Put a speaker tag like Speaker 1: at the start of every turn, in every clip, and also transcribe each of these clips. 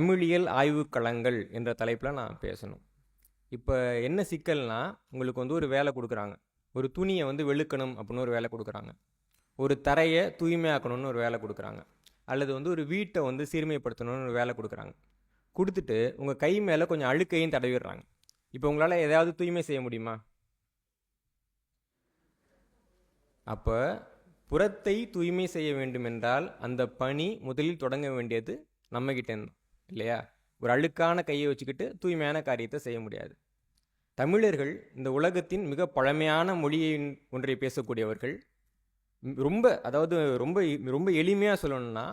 Speaker 1: தமிழியல் ஆய்வுக்களங்கள் என்ற தலைப்பில் நான் பேசணும். இப்போ என்ன சிக்கல்னா உங்களுக்கு வந்து ஒரு வேலை கொடுக்குறாங்க. ஒரு துணியை வந்து வெளுக்கணும் அப்படின்னு ஒரு வேலை கொடுக்குறாங்க. ஒரு தரையை தூய்மையாக்கணும்னு ஒரு வேலை கொடுக்குறாங்க. அல்லது வந்து ஒரு வீட்டை வந்து சீர்மைப்படுத்தணும்னு ஒரு வேலை கொடுக்குறாங்க. கொடுத்துட்டு உங்கள் கை மேலே கொஞ்சம் அழுக்கையும் தடவிடுறாங்க இப்போ உங்களால் எதாவது தூய்மை செய்ய முடியுமா? அப்போ புறத்தை தூய்மை செய்ய வேண்டுமென்றால் அந்த பணி முதலில் தொடங்க வேண்டியது நம்மகிட்ட இல்லையா? ஒரு அழுக்கான கையை வச்சுக்கிட்டு தூய்மையான காரியத்தை செய்ய முடியாது. தமிழர்கள் இந்த உலகத்தின் மிக பழமையான மொழியை ஒன்றை பேசக்கூடியவர்கள். ரொம்ப அதாவது ரொம்ப ரொம்ப எளிமையாக சொல்லணும்னா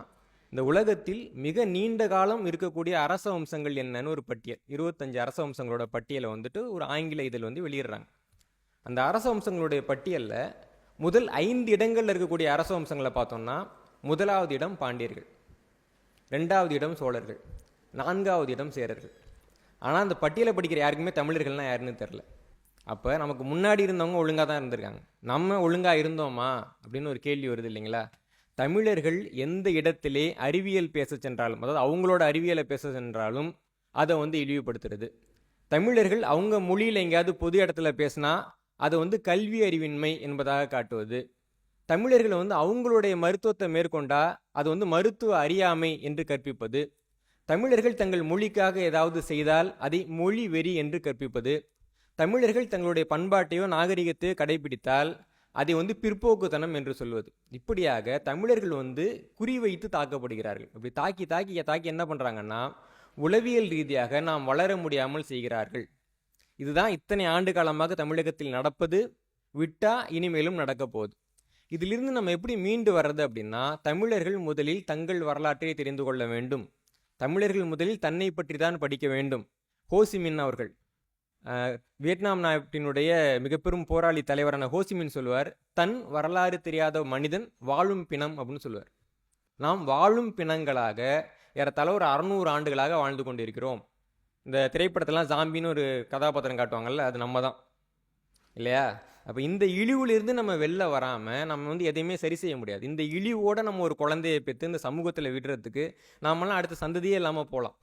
Speaker 1: இந்த உலகத்தில் மிக நீண்ட காலம் இருக்கக்கூடிய அரச வம்சங்கள் என்னன்னு ஒரு பட்டியல். இருபத்தஞ்சு அரச வம்சங்களோட பட்டியலை வந்துட்டு ஒரு ஆங்கில இதழ் வந்து வெளியிடுறாங்க. அந்த அரச வம்சங்களுடைய பட்டியலில் முதல் ஐந்து இடங்களில் இருக்கக்கூடிய அரச வம்சங்களை பார்த்தோம்னா முதலாவது இடம் பாண்டியர்கள் ரெண்டாவது இடம் சோழர்கள். நான்காவது இடம் சேரர்கள். ஆனால் அந்த பட்டியலை படிக்கிற யாருக்குமே தமிழர்கள்லாம் யாருன்னு தெரில அப்போ நமக்கு முன்னாடி இருந்தவங்க ஒழுங்காக தான் இருந்திருக்காங்க. நம்ம ஒழுங்காக இருந்தோமா? அப்படின்னு ஒரு கேள்வி வருது இல்லைங்களா? தமிழர்கள் எந்த இடத்திலே அறிவியல் பேச சென்றாலும் அதாவது அவங்களோட அறிவியலை பேச சென்றாலும் அதை வந்து இழிவுபடுத்துறது. தமிழர்கள் அவங்க மொழியில் எங்கேயாவது பொது இடத்துல பேசினா அதை வந்து கல்வி அறிவின்மை என்பதாக காட்டுவது. தமிழர்களை வந்து அவங்களுடைய மருத்துவத்தை மேற்கொண்டா அது வந்து மருத்துவ அறியாமை என்று கற்பிப்பது. தமிழர்கள் தங்கள் மொழிக்காக ஏதாவது செய்தால் அதை மொழி வெறி என்று கற்பிப்பது. தமிழர்கள் தங்களுடைய பண்பாட்டையோ நாகரிகத்தையோ கடைபிடித்தால் அதை வந்து பிற்போக்குத்தனம் என்று சொல்வது. இப்படியாக தமிழர்கள் வந்து குறிவைத்து தாக்கப்படுகிறார்கள். இப்படி தாக்கி தாக்கி தாக்கி என்ன பண்ணுறாங்கன்னா உளவியல் ரீதியாக நாம் வளர முடியாமல் செய்கிறார்கள். இதுதான் இத்தனை ஆண்டு காலமாக தமிழகத்தில் நடப்பது. விட்டா இனிமேலும் நடக்க போகுது. இதிலிருந்து நம்ம எப்படி மீண்டு வர்றது அப்படின்னா தமிழர்கள் முதலில் தங்கள் வரலாற்றை தெரிந்து கொள்ள வேண்டும். தமிழர்கள் முதலில் தன்னை பற்றி தான் படிக்க வேண்டும். ஹோசிமின் அவர்கள். வியட்நாம் நாட்டினுடைய மிகப்பெரும் போராளி தலைவரான ஹோசிமின் சொல்லுவார் தன் வரலாறு தெரியாத மனிதன் வாழும் பிணம் அப்படின்னு சொல்லுவார். நாம் வாழும் பிணங்களாக ஏறத்தாழ ஒரு அறநூறு ஆண்டுகளாக வாழ்ந்து கொண்டிருக்கிறோம். இந்த திரைப்படத்தெல்லாம் ஜாம்பின்னு ஒரு கதாபாத்திரம் காட்டுவாங்கல்ல அது நம்ம தான். இல்லையா? அப்போ இந்த இழிவுலேருந்து நம்ம வெளில வராமல் நம்ம வந்து எதையுமே சரி செய்ய முடியாது. இந்த இழிவோட நம்ம ஒரு குழந்தையை பெற்று இந்த சமூகத்தில் விடுறதுக்கு நாமெல்லாம் அடுத்த சந்ததியே இல்லாமல் போகலாம்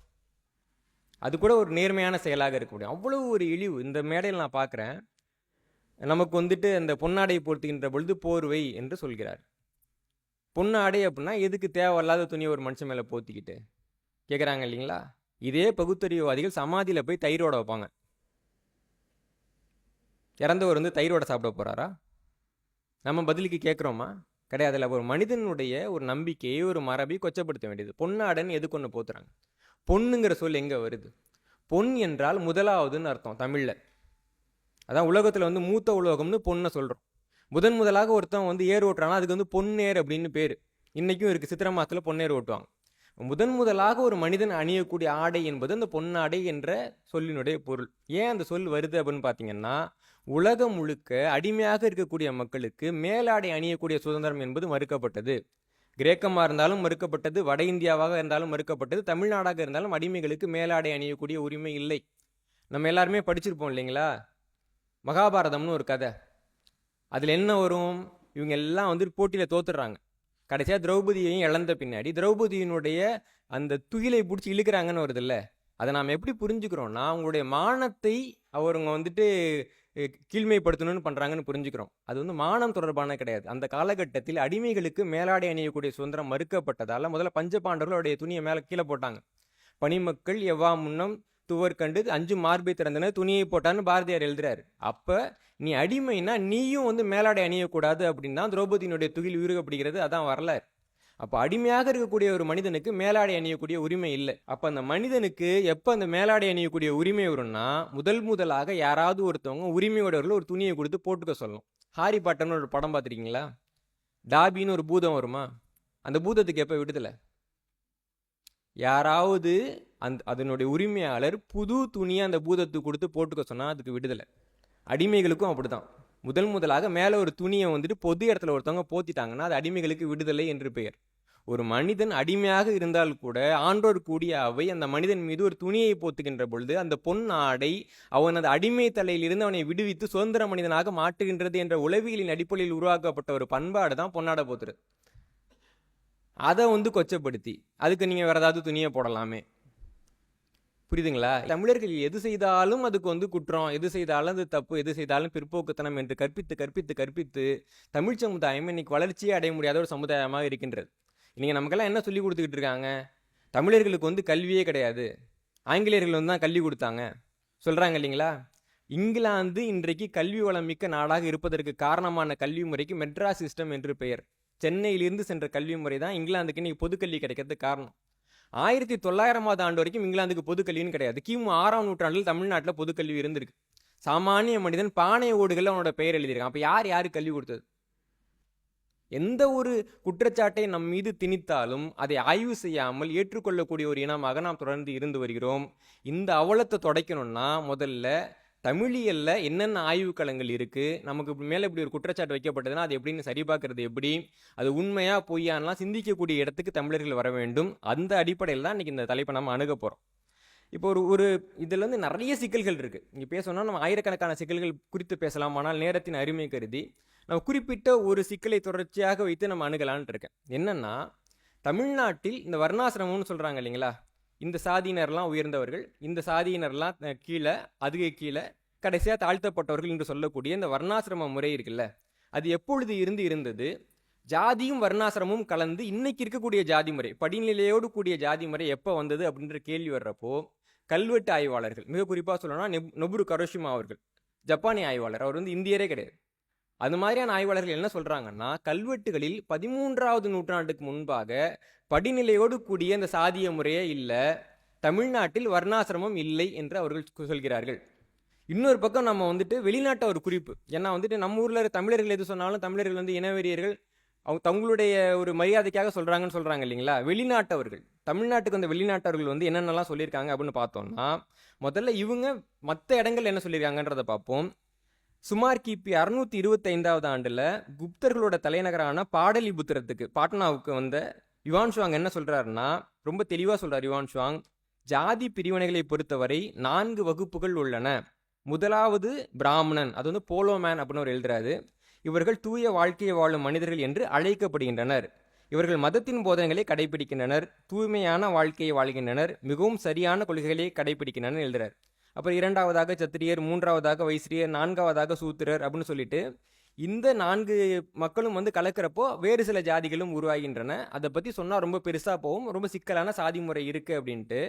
Speaker 1: அது கூட ஒரு நேர்மையான செயலாக இருக்க முடியும். அவ்வளோ ஒரு இழிவு. இந்த மேடையில் நான் பார்க்குறேன் நமக்கு வந்துட்டு அந்த பொன்னாடை போர்த்துகின்ற பொழுது போர்வை என்று சொல்கிறார். பொன்னாடை அப்படின்னா எதுக்கு தேவையில்லாத துணியை ஒரு மனுஷன் மேலே போத்திக்கிட்டு கேட்குறாங்க இல்லைங்களா? இதே பகுத்தறிவுவாதிகள் சமாதியில் போய் தயிரோட வைப்பாங்க. இறந்தவர் வந்து தயிரோட சாப்பிட போகிறாரா நம்ம பதிலுக்கு கேட்குறோமா கிடையாதுல்ல ஒரு மனிதனுடைய ஒரு நம்பிக்கையை ஒரு மரபை கொச்சப்படுத்த வேண்டியது. பொன்னாடன்னு எதுக்கு ஒன்று போத்துறாங்க? பொண்ணுங்கிற சொல் எங்கே வருது? பொன் என்றால் முதலாவதுன்னு அர்த்தம் தமிழில். அதான் உலகத்தில் வந்து மூத்த உலோகம்னு பொண்ணை சொல்கிறோம் முதன் முதலாக ஒருத்தன் வந்து ஏர் ஓட்டுறானா அதுக்கு வந்து பொன்னேர் அப்படின்னு பேர். இன்றைக்கும் இருக்குது சித்திர மாதத்தில் பொன்னேர் ஓட்டுவாங்க. முதன் முதலாக ஒரு மனிதன் அணியக்கூடிய ஆடை என்பது அந்த பொன்னாடை என்ற சொல்லினுடைய பொருள். ஏன் அந்த சொல் வருது அப்படின்னு பார்த்தீங்கன்னா உலகம் முழுக்க அடிமையாக இருக்கக்கூடிய மக்களுக்கு மேலாடை அணியக்கூடிய சுதந்திரம் என்பது மறுக்கப்பட்டது. கிரேக்கமாக இருந்தாலும் மறுக்கப்பட்டது வட இந்தியாவாக இருந்தாலும் மறுக்கப்பட்டது தமிழ்நாடாக இருந்தாலும் அடிமைகளுக்கு மேலாடை அணியக்கூடிய உரிமை இல்லை. நம்ம எல்லாருமே படிச்சிருப்போம் இல்லைங்களா? மகாபாரதம்னு ஒரு கதை. அதில் என்ன வரும்? இவங்க எல்லாம் வந்து போட்டியில் தோத்துடுறாங்க. கடைசியாக திரௌபதியையும் இழந்த பின்னாடி திரௌபதியினுடைய அந்த துகிலை பிடிச்சி இழுக்கிறாங்கன்னு வருதுல்ல அதை நாம் எப்படி புரிஞ்சுக்கிறோம்னா அவங்களுடைய மானத்தை அவருங்க வந்துட்டு கீழ்மைப்படுத்தணும்னு பண்ணுறாங்கன்னு புரிஞ்சுக்கிறோம். அது வந்து மானம் தொடர்பான கிடையாது. அந்த காலகட்டத்தில் அடிமைகளுக்கு மேலாடை அணியக்கூடிய சுதந்திரம் மறுக்கப்பட்டதால் முதல்ல பஞ்சபாண்டவர்களுடைய துணியை மேலே கீழே போட்டாங்க. பனிமக்கள் எவ்வா முன்னம் துவர் கண்டு அஞ்சு மார்பை திறந்தன துணியை போட்டான்னு பாரதியார் எழுதுறாரு. அப்போ நீ அடிமைனா நீயும் வந்து மேலாடை அணியக்கூடாது அப்படின்னா திரௌபதியினுடைய துகில் உருகப்படுகிறது அதான் வரலாறு. அப்போ அடிமையாக இருக்கக்கூடிய ஒரு மனிதனுக்கு மேலாடை அணியக்கூடிய உரிமை இல்லை. அப்போ அந்த மனிதனுக்கு எப்போ அந்த மேலாடை அணியக்கூடிய உரிமை வரும்னா முதல் முதலாக யாராவது ஒருத்தவங்க உரிமையோடவர்கள் ஒரு துணியை கொடுத்து போட்டுக்க சொல்லணும். ஹாரி பாட்டர்னு ஒரு படம் பார்த்துருக்கீங்களா? டாபின்னு ஒரு பூதம் வருமா? அந்த பூதத்துக்கு எப்போ விடுதலை? யாராவது அந்த அதனுடைய உரிமையாளர் புது துணியை அந்த பூதத்துக்கு கொடுத்து போட்டுக்க சொன்னால் அதுக்கு விடுதலை. அடிமைகளுக்கும் அப்படி தான் முதல் முதலாக மேலே ஒரு துணியை வந்துட்டு பொது இடத்துல ஒருத்தவங்க போத்திட்டாங்கன்னா அது அடிமைகளுக்கு விடுதலை என்று பெயர். ஒரு மனிதன் அடிமையாக இருந்தால் கூட ஆன்றோர் கூடிய அவை அந்த மனிதன் மீது ஒரு துணியை போத்துகின்ற பொழுது அந்த பொன் ஆடை அவனது அடிமை தலையிலிருந்து அவனை விடுவித்து சுதந்திர மனிதனாக மாற்றுகின்றது என்ற உளவியலின் அடிப்படையில் உருவாக்கப்பட்ட ஒரு பண்பாடு தான் பொன்னாடை போத்துறது. அதை வந்து கொச்சப்படுத்தி அதுக்கு நீங்கள் வேறு ஏதாவது துணியை போடலாமே. புரியுதுங்களா? தமிழர்கள் எது செய்தாலும் அதுக்கு வந்து குற்றம் எது செய்தாலும் அது தப்பு எது செய்தாலும் பிற்போக்குத்தனம் என்று கற்பித்து கற்பித்து கற்பித்து தமிழ் சமுதாயம் இன்னைக்கு வளர்ச்சியே அடைய முடியாத ஒரு சமுதாயமாக இருக்கின்றது. நீங்கள் நமக்கெல்லாம் என்ன சொல்லி கொடுத்துக்கிட்டு இருக்காங்க? தமிழர்களுக்கு வந்து கல்வியே கிடையாது. ஆங்கிலேயர்கள் வந்து தான் கல்வி கொடுத்தாங்க. சொல்கிறாங்க இல்லைங்களா? இங்கிலாந்து இன்றைக்கு கல்வி வளம் மிக்க நாடாக இருப்பதற்கு காரணமான கல்வி முறைக்கு மெட்ராஸ் சிஸ்டம் என்று பெயர். சென்னையிலிருந்து சென்ற கல்வி முறை தான் இங்கிலாந்துக்கு இன்னைக்கு பொதுக்கல்வி கிடைக்கிறதுக்கு காரணம். ஆயிரத்தி தொள்ளாயிரமாவது ஆண்டு வரைக்கும் இங்கிலாந்துக்கு பொதுக்கல்வின்னு கிடையாது. கிமு ஆறாம் நூற்றாண்டில் தமிழ்நாட்டில் பொதுக்கல்வி இருந்திருக்கு. சாமானிய மனிதன் பானை ஓடுகளில் அவனோட பெயர் எழுதியிருக்கான். அப்போ யார் யாரு கல்வி கொடுத்தது? எந்த ஒரு குற்றச்சாட்டை நம் மீது திணித்தாலும் அதை ஆய்வு செய்யாமல் ஏற்றுக்கொள்ளக்கூடிய ஒரு இனமாக நாம் தொடர்ந்து இருந்து வருகிறோம். இந்த அவலத்தை தொடக்கணும்னா முதல்ல தமிழியல்ல என்னென்ன ஆய்வுக்களங்கள் இருக்குது நமக்கு மேலே இப்படி ஒரு குற்றச்சாட்டு வைக்கப்பட்டதுன்னா அது எப்படின்னு சரி பார்க்கறது எப்படி? அது உண்மையாக பொய்யான்லாம் சிந்திக்கக்கூடிய இடத்துக்கு தமிழர்கள் வர வேண்டும். அந்த அடிப்படையில் தான் இன்றைக்கி இந்த தலைப்பை நம்ம அணுக போகிறோம் இப்போ ஒரு ஒரு இதில் வந்து நிறைய சிக்கல்கள் இருக்குது இங்கே பேசணும்னா நம்ம ஆயிரக்கணக்கான சிக்கல்கள் குறித்து பேசலாம். ஆனால் நேரத்தின் அருமை கருதி நம்ம குறிப்பிட்ட ஒரு சிக்கலை தொடர்ச்சியாக வைத்து நம்ம அணுகலான்ட்டு இருக்கேன். என்னென்னா தமிழ்நாட்டில் இந்த வர்ணாசிரமம்னு சொல்கிறாங்க இல்லைங்களா? இந்த சாதியினர்லாம் உயர்ந்தவர்கள் இந்த சாதியினர்லாம் கீழே அதுக்கு கீழே கடைசியாக தாழ்த்தப்பட்டவர்கள் என்று சொல்லக்கூடிய இந்த வர்ணாசிரம முறை இருக்குல்ல அது எப்பொழுது இருந்து இருந்தது? ஜாதியும் வர்ணாசிரமும் கலந்து இன்னைக்கு இருக்கக்கூடிய ஜாதி முறை படிநிலையோடு கூடிய ஜாதி முறை எப்போ வந்தது அப்படின்ற கேள்வி வர்றப்போ கல்வெட்டு ஆய்வாளர்கள் மிக குறிப்பாக சொல்லணும்னா நெப் நொபுரு கரோஷிமா அவர்கள் ஜப்பானிய ஆய்வாளர் அவர் வந்து இந்தியரே கிடையாது. அது மாதிரியான ஆய்வாளர்கள் என்ன சொல்கிறாங்கன்னா கல்வெட்டுகளில் பதிமூன்றாவது நூற்றாண்டுக்கு முன்பாக படிநிலையோடு கூடிய இந்த சாதிய முறையே இல்லை தமிழ்நாட்டில் வர்ணாசிரமம் இல்லை என்று அவர்கள் சொல்கிறார்கள். இன்னொரு பக்கம் நம்ம வந்துட்டு வெளிநாட்டை ஒரு குறிப்பு. ஏன்னா வந்துட்டு நம்ம ஊரில் தமிழர்கள் எது சொன்னாலும் தமிழர்கள் வந்து இனவெறியர்கள். அவங்க தங்களுடைய ஒரு மரியாதைக்காக சொல்கிறாங்கன்னு சொல்கிறாங்க இல்லைங்களா? வெளிநாட்டவர்கள். தமிழ்நாட்டுக்கு வந்த வெளிநாட்டவர்கள் வந்து என்னென்னலாம் சொல்லியிருக்காங்க அப்படின்னு பார்த்தோம்னா முதல்ல இவங்க மற்ற இடங்கள் என்ன சொல்லியிருக்காங்கன்றதை பார்ப்போம். சுமார் கிபி அறுநூத்தி இருபத்தி ஐந்தாவது ஆண்டுல குப்தர்களோட தலைநகரான பாடலிபுத்திரத்துக்கு பாட்னாவுக்கு வந்த யுவான் ஷுவாங் என்ன சொல்றாருன்னா ரொம்ப தெளிவா சொல்றார் யுவான் ஷுவாங் ஜாதி பிரிவினைகளை பொறுத்தவரை நான்கு வகுப்புகள் உள்ளன. முதலாவது பிராமணன் அது வந்து போலோமேன் அப்படின்னு ஒரு எழுதுறாரு. இவர்கள் தூய வாழ்க்கையை வாழும் மனிதர்கள் என்று அழைக்கப்படுகின்றனர். இவர்கள் மதத்தின் போதனைகளை கடைபிடிக்கின்றனர். தூய்மையான வாழ்க்கையை வாழ்கின்றனர். மிகவும் சரியான கொள்கைகளை கடைபிடிக்கின்றனர் எழுதுறார். அப்புறம் இரண்டாவதாக சத்திரியர் மூன்றாவதாக வைஸ்ரியர் நான்காவதாக சூத்திரர் அப்படின்னு சொல்லிட்டு இந்த நான்கு மக்களும் வந்து கலக்கிறப்போ வேறு சில ஜாதிகளும் உருவாகின்றன. அதை பற்றி சொன்னால் ரொம்ப பெருசாக போகும். ரொம்ப சிக்கலான சாதி முறை இருக்குது அப்படின்ட்டு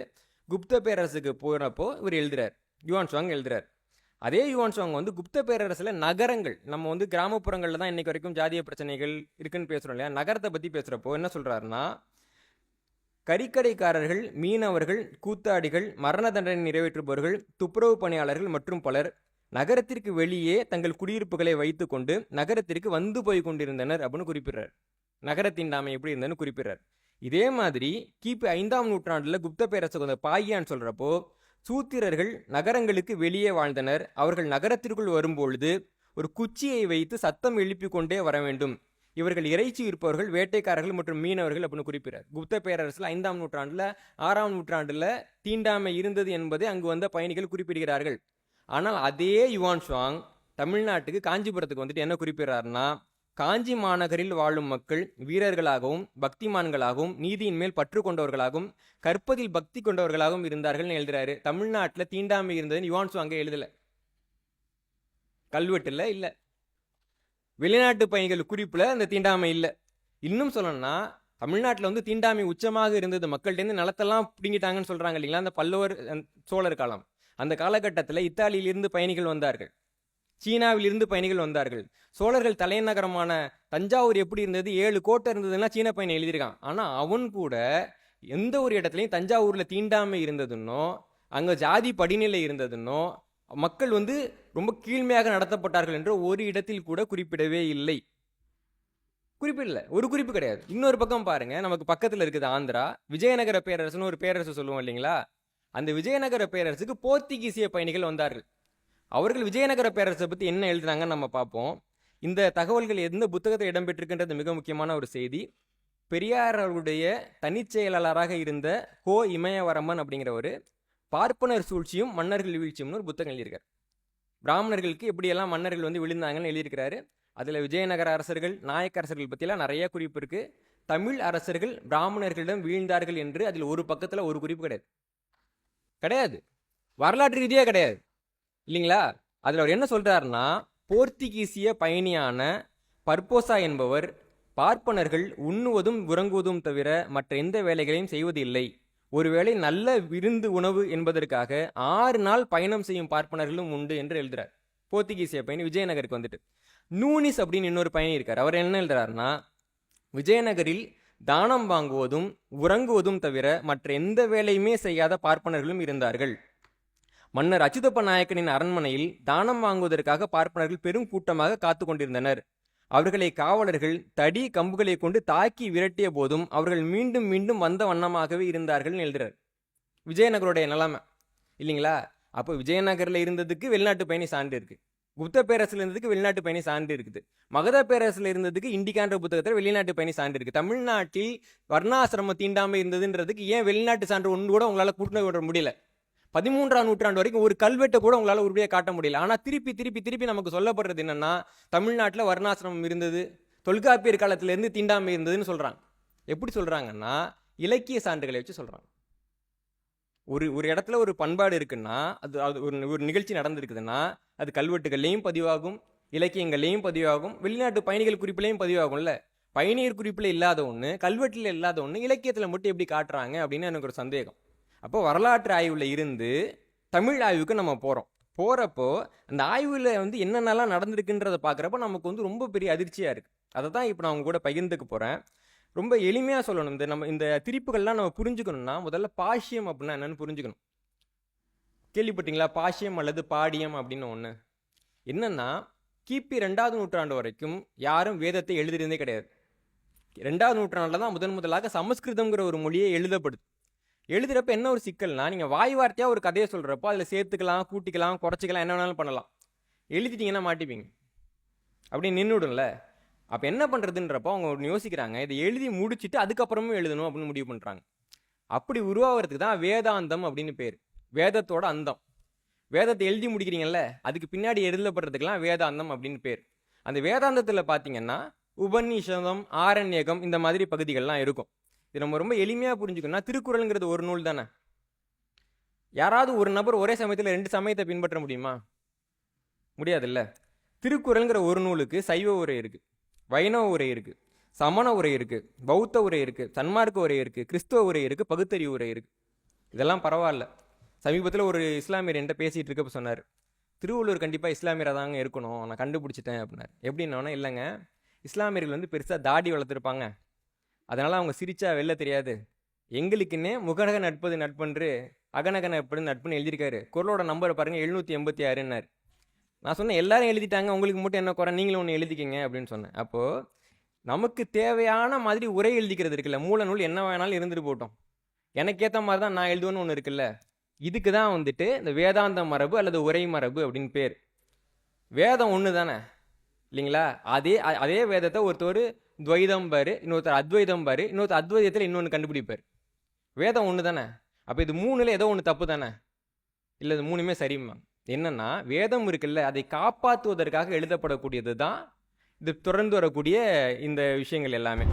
Speaker 1: குப்த பேரரசுக்கு போகிறப்போ இவர் எழுதுறார். யுவான் சுவாங் எழுதுறார். அதே யுவான் சுவாங் வந்து குப்த பேரரசில் நகரங்கள் நம்ம வந்து கிராமப்புறங்களில் தான் இன்றைக்கு வரைக்கும் ஜாதிய பிரச்சனைகள் இருக்குன்னு பேசுகிறோம் இல்லையா? நகரத்தை பற்றி பேசுகிறப்போ என்ன சொல்கிறாருன்னா கறிக்கடைக்காரர்கள் மீனவர்கள் கூத்தாடிகள் மரண தண்டனை நிறைவேற்றுபவர்கள் துப்புரவு பணியாளர்கள் மற்றும் பலர் நகரத்திற்கு வெளியே தங்கள் குடியிருப்புகளை வைத்துக்கொண்டு நகரத்திற்கு வந்து போய் கொண்டிருந்தனர் அப்படின்னு குறிப்பிடுறார். நகரத்தின் நாம எப்படி இருந்ததுன்னு குறிப்பிடுறார். இதே மாதிரி கிபி ஐந்தாம் நூற்றாண்டுல குப்த பேரரசு வந்த பாகியான்னு சொல்றப்போ சூத்திரர்கள் நகரங்களுக்கு வெளியே வாழ்ந்தனர். அவர்கள் நகரத்திற்குள் வரும்பொழுது ஒரு குச்சியை வைத்து சத்தம் எழுப்பிக்கொண்டே வர வேண்டும். இவர்கள் இறைச்சி இருப்பவர்கள் வேட்டைக்காரர்கள் மற்றும் மீனவர்கள் அப்படின்னு குறிப்பிடுறார். குப்த பேரரசில் ஐந்தாம் நூற்றாண்டில் ஆறாம் நூற்றாண்டில் தீண்டாமை இருந்தது என்பதை அங்கு வந்த பயணிகள் குறிப்பிடுகிறார்கள். ஆனால் அதே யுவான் சுவாங் தமிழ்நாட்டுக்கு காஞ்சிபுரத்துக்கு வந்துட்டு என்ன குறிப்பிடுறாருன்னா காஞ்சி மாநகரில் வாழும் மக்கள் வீரர்களாகவும் பக்திமான்களாகவும் நீதியின் மேல் பற்று கொண்டவர்களாகவும் கற்பதில் பக்தி கொண்டவர்களாகவும் இருந்தார்கள்னு எழுதுறாரு. தமிழ்நாட்டில் தீண்டாமை இருந்ததுன்னு யுவான் ஷுவாங்கே எழுதல. கல்வெட்டில் இல்லை. வெளிநாட்டு பயணிகள் குறிப்பில் அந்த தீண்டாமை இல்லை. இன்னும் சொல்லணும்னா தமிழ்நாட்டில் வந்து தீண்டாமை உச்சமாக இருந்தது. மக்கள்கிட்டேருந்து நிலத்தெல்லாம் பிடிங்கிட்டாங்கன்னு சொல்கிறாங்க இல்லைங்களா? அந்த பல்லவர் சோழர் காலம். அந்த காலகட்டத்தில் இத்தாலியிலிருந்து பயணிகள் வந்தார்கள். சீனாவிலிருந்து பயணிகள் வந்தார்கள். சோழர்கள் தலைநகரமான தஞ்சாவூர் எப்படி இருந்தது? ஏழு கோட்டை இருந்ததுன்னா சீன பயணி எழுதியிருக்கான் ஆனால் அவன் கூட எந்த ஒரு இடத்துலையும் தஞ்சாவூரில் தீண்டாமை இருந்ததுன்னோ அங்கே ஜாதி படிநிலை இருந்ததுன்னோ மக்கள் வந்து ரொம்ப கீழ்மையாக நடத்தப்பட்டார்கள் என்று ஒரு இடத்தில் கூட குறிப்பிடவே இல்லை. குறிப்பிடல. ஒரு குறிப்பு கிடையாது. இன்னொரு பக்கம் பாருங்க. நமக்கு பக்கத்தில் இருக்குது ஆந்திரா. விஜயநகர பேரரசுன்னு ஒரு பேரரசு சொல்லுவோம் இல்லைங்களா? அந்த விஜயநகர பேரரசுக்கு போர்த்துகீசிய பயணிகள் வந்தார்கள். அவர்கள் விஜயநகர பேரரசை பற்றி என்ன எழுதுனாங்கன்னு நம்ம பார்ப்போம். இந்த தகவல்கள் எந்த புத்தகத்தில் இடம்பெற்றிருக்கின்றது மிக முக்கியமான ஒரு செய்தி. பெரியார் அவருடைய இருந்த கோ இமயவரமன் அப்படிங்கிறவர் பார்ப்பனர் சூழ்ச்சியும் மன்னர்கள் வீழ்ச்சியும்னு ஒரு புத்தகம் எழுதியிருக்கார். பிராமணர்களுக்கு எப்படியெல்லாம் மன்னர்கள் வந்து விழுந்தாங்கன்னு எழுதியிருக்கிறாரு. அதில் விஜயநகர அரசர்கள் நாயக்க அரசர்கள் பற்றிலாம் நிறைய குறிப்பு இருக்கு. தமிழ் அரசர்கள் பிராமணர்களிடம் வீழ்ந்தார்கள் என்று அதில் ஒரு பக்கத்தில் ஒரு குறிப்பு கிடையாது. கிடையாது. வரலாற்று ரீதியாக கிடையாது. இல்லைங்களா? அதில் அவர் என்ன சொல்கிறாருன்னா போர்த்துகீசிய பயணியான பர்போசா என்பவர் பார்ப்பனர்கள் உண்ணுவதும் உறங்குவதும் தவிர மற்ற எந்த வேலைகளையும் செய்வதில்லை. ஒருவேளை நல்ல விருந்து உணவு என்பதற்காக ஆறு நாள் பயணம் செய்யும் பார்ப்பனர்களும் உண்டு என்று எழுதுறார். போர்த்துகீசிய பயணி விஜயநகருக்கு வந்துட்டு. நூனிஸ் அப்படின்னு இன்னொரு பயணி இருக்கார். அவர் என்ன எழுதுறாருன்னா விஜயநகரில் தானம் வாங்குவதும் உறங்குவதும் தவிர மற்ற எந்த வேலையுமே செய்யாத பார்ப்பனர்களும் இருந்தார்கள். மன்னர் அச்சுதப்ப நாயக்கனின் அரண்மனையில் தானம் வாங்குவதற்காக பார்ப்பனர்கள் பெரும் கூட்டமாக காத்து கொண்டிருந்தனர். அவர்களை காவலர்கள் தடி கம்புகளை கொண்டு தாக்கி விரட்டிய போதும் அவர்கள் மீண்டும் மீண்டும் வந்த வண்ணமாகவே இருந்தார்கள் எழுதுறார். விஜயநகருடைய நிலைமை இல்லைங்களா? அப்போ விஜயநகரில் இருந்ததுக்கு வெளிநாட்டு பயணி சான்று இருக்கு. குப்த பேரரசில் இருந்ததுக்கு வெளிநாட்டு பயணி சான்று இருக்குது. மகத பேரரசில் இருந்ததுக்கு இண்டிகான்ற புத்தகத்தில் வெளிநாட்டு பயணி சான்று இருக்குது தமிழ்நாட்டில் வர்ணாசிரமம் தீண்டாமல் இருந்ததுன்றதுக்கு ஏன் வெளிநாட்டு சான்று ஒன்று கூட உங்களால் கூட்டணி விட முடியல? பதிமூன்றாம் நூற்றாண்டு வரைக்கும் ஒரு கல்வெட்டை கூட உங்களால் உருப்படியாக காட்ட முடியல. ஆனால் திருப்பி திருப்பி திருப்பி நமக்கு சொல்லப்படுறது என்னென்னா தமிழ்நாட்டில் வர்ணாசிரமம் இருந்தது தொல்காப்பியர் காலத்திலேருந்து தீண்டாமை இருந்ததுன்னு சொல்கிறாங்க எப்படி சொல்கிறாங்கன்னா இலக்கிய சான்றுகளை வச்சு சொல்கிறாங்க ஒரு ஒரு இடத்துல ஒரு பண்பாடு இருக்குன்னா அது அது ஒரு ஒரு நிகழ்ச்சி நடந்திருக்குதுன்னா அது கல்வெட்டுகள்லேயும் பதிவாகும் இலக்கியங்கள்லேயும் பதிவாகும் வெளிநாட்டு பயணிகள் குறிப்பிலையும் பதிவாகும்ல. பயணியர் குறிப்பில் இல்லாத ஒன்று கல்வெட்டில் இல்லாத ஒன்று இலக்கியத்தில் மட்டும் எப்படி காட்டுறாங்க அப்படின்னு எனக்கு ஒரு சந்தேகம். அப்போ வரலாற்று ஆய்வில் இருந்து தமிழ் ஆய்வுக்கு நம்ம போகிறோம் போகிறப்போ அந்த ஆய்வில் வந்து என்னென்னலாம் நடந்திருக்குன்றதை பார்க்குறப்ப நமக்கு வந்து ரொம்ப பெரிய அதிர்ச்சியாக இருக்குது அதை தான் இப்போ நான் உங்க கூட பகிர்ந்துக்க போகிறேன் ரொம்ப எளிமையாக சொல்லணும். இந்த நம்ம இந்த திரிப்புகள்லாம் நம்ம புரிஞ்சுக்கணும்னா முதல்ல பாஷ்யம் அப்படின்னா என்னென்னு புரிஞ்சுக்கணும். கேள்விப்பட்டீங்களா? பாஷ்யம் அல்லது பாடியம் அப்படின்னு ஒன்று என்னென்னா கிபி ரெண்டாவது நூற்றாண்டு வரைக்கும் யாரும் வேதத்தை எழுதியிருந்தே கிடையாது. ரெண்டாவது நூற்றாண்டில் தான் முதன் முதலாக சமஸ்கிருதம்ங்கிற ஒரு மொழியை எழுதப்படுது. எழுதுறப்ப என்ன ஒரு சிக்கல்னா நீங்கள் வாய் வார்த்தையாக ஒரு கதையை சொல்கிறப்போ அதில் சேர்த்துக்கலாம் கூட்டிக்கலாம் குறைச்சிக்கலாம் என்ன வேணாலும் பண்ணலாம். எழுதிட்டீங்கன்னா மாட்டிப்பீங்க. அப்படி நின்றுடும்ல அப்போ என்ன பண்ணுறதுன்றப்போ அவங்க ஒன்று யோசிக்கிறாங்க இதை எழுதி முடிச்சுட்டு அதுக்கப்புறமும் எழுதணும் அப்படின்னு முடிவு பண்ணுறாங்க அப்படி உருவாகிறதுக்கு தான் வேதாந்தம் அப்படின்னு பேர். வேதத்தோட அந்தம். வேதத்தை எழுதி முடிக்கிறீங்கல்ல அதுக்கு பின்னாடி எழுதப்படுறதுக்கெல்லாம் வேதாந்தம் அப்படின்னு பேர். அந்த வேதாந்தத்தில் பார்த்தீங்கன்னா உபநிஷதம் ஆரண்யகம் இந்த மாதிரி பகுதிகள்லாம் இருக்கும். இது நம்ம ரொம்ப எளிமையாக புரிஞ்சுக்கணும்னா திருக்குறளுங்கிறது ஒரு நூல் தானே? யாராவது ஒரு நபர் ஒரே சமயத்தில் ரெண்டு சமயத்தை பின்பற்ற முடியுமா? முடியாதுல்ல. திருக்குறளுங்கிற ஒரு நூலுக்கு சைவ உரை இருக்குது வைணவ உரை இருக்குது சமண உரை இருக்குது பௌத்த உரை இருக்குது சன்மார்க்க உரை இருக்குது கிறிஸ்துவ உரை இருக்குது பகுத்தறிவு உரை இருக்குது இதெல்லாம் பரவாயில்ல. சமீபத்தில் ஒரு இஸ்லாமியர் என்கிட்ட பேசிகிட்டு இருக்கப்ப சொன்னார் திருவள்ளூர் கண்டிப்பாக இஸ்லாமியராக தாங்க இருக்கணும் நான் கண்டுபிடிச்சிட்டேன் அப்படின்னாரு. எப்படின்னா இல்லைங்க இஸ்லாமியர்கள் வந்து பெருசாக தாடி வளர்த்துருப்பாங்க. அதனால் அவங்க சிரிச்சா வெளில தெரியாது. எங்களுக்குன்னே முகநக நட்பது நட்பன்று அகநக நட்பது நட்புன்னு எழுதியிருக்காரு. குரலோட நம்பரை பாருங்கள் எழுநூற்றி எண்பத்தி ஆறுன்னார். நான் சொன்னேன் எல்லாரும் எழுதிட்டாங்க உங்களுக்கு மட்டும் என்ன குறை? நீங்களும் ஒன்று எழுதிக்கிங்க அப்படின்னு சொன்னேன். அப்போது நமக்கு தேவையான மாதிரி உரை எழுதிக்கிறது இருக்குல்ல மூல நூல் என்ன வேணாலும் இருந்துட்டு போட்டோம் எனக்கு ஏற்ற மாதிரி தான் நான் எழுதுவேன்னு ஒன்று இருக்குல்ல. இதுக்கு தான் வந்துட்டு இந்த வேதாந்த மரபு அல்லது உரை மரபு அப்படின்னு பேர். வேதம் ஒன்று தானே இல்லைங்களா? அதே அதே வேதத்தை ஒருத்தர் துவைதம் பாரு இன்னொருத்தர் அத்வைதம் பாரு இன்னொருத்தர் அத்வைதத்தில் இன்னொன்று கண்டுபிடிப்பார். வேதம் ஒன்று தானே? அப்போ இது மூணுல ஏதோ ஒன்று தப்பு தானே? இல்லை இது மூணுமே சரிம்மா. என்னன்னா வேதம் இருக்குல்ல அதை காப்பாற்றுவதற்காக எழுதப்படக்கூடியது தான் இது தொடர்ந்து வரக்கூடிய இந்த விஷயங்கள் எல்லாமே.